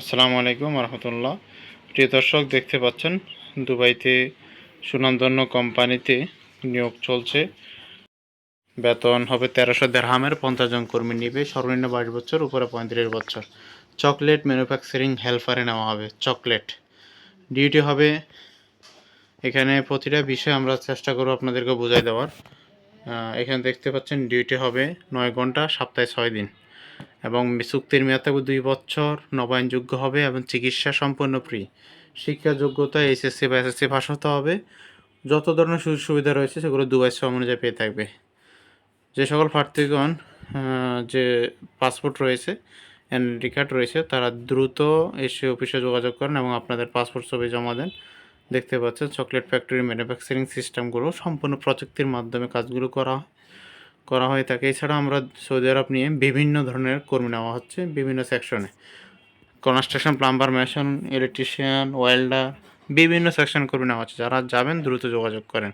আসসালামু আলাইকুম রহমতুল্লাহ। প্রিয় দর্শক, দেখতে পাচ্ছেন দুবাইতে সুনামধন্য কোম্পানিতে নিয়োগ চলছে। বেতন হবে তেরোশো দেড়হামের, পঞ্চাশ জন কর্মী নিবে। সর্বনিম্ন বাইশ বছর, উপরে পঁয়ত্রিশ বছর। চকলেট ম্যানুফ্যাকচারিং হেল্পারে নেওয়া হবে, চকলেট। ডিউটি হবে এখানে প্রতিটা বিষয় আমরা চেষ্টা করব আপনাদেরকে বোঝাই দেওয়ার। এখানে দেখতে পাচ্ছেন ডিউটি হবে নয় ঘণ্টা, সপ্তাহে ছয় দিন। এবং চুক্তির মেয়াদ থাকবে দুই বছর, নবায়নযোগ্য হবে এবং চিকিৎসা সম্পূর্ণ ফ্রি শিক্ষা যোগ্যতা এইচএসসি বা এসএসসি পাস হতে হবে। যত ধরনের সুযোগ সুবিধা রয়েছে, সেগুলো দুবাই শ্রম অনুযায়ী পেয়ে থাকবে। যে সকল প্রার্থীগণ যে পাসপোর্ট রয়েছে এনআইডি কার্ড রয়েছে, তারা দ্রুত এসে অফিসে যোগাযোগ করেন এবং আপনাদের পাসপোর্ট ছবি জমা দেন। দেখতে পাচ্ছেন, চকলেট ফ্যাক্টরি ম্যানুফ্যাকচারিং সিস্টেমগুলো সম্পূর্ণ প্রযুক্তির মাধ্যমে কাজগুলো করা হয়। করা হয়ে থাকে এছাড়া আমরা সৌদি আরব নিয়ে বিভিন্ন ধরনের কর্মী নেওয়া হচ্ছে বিভিন্ন সেকশনে। Construction, plumber, mason, electrician, welder, বিভিন্ন সেকশন কর্মী নেওয়া হচ্ছে। যারা যাবেন, দ্রুত যোগাযোগ করেন।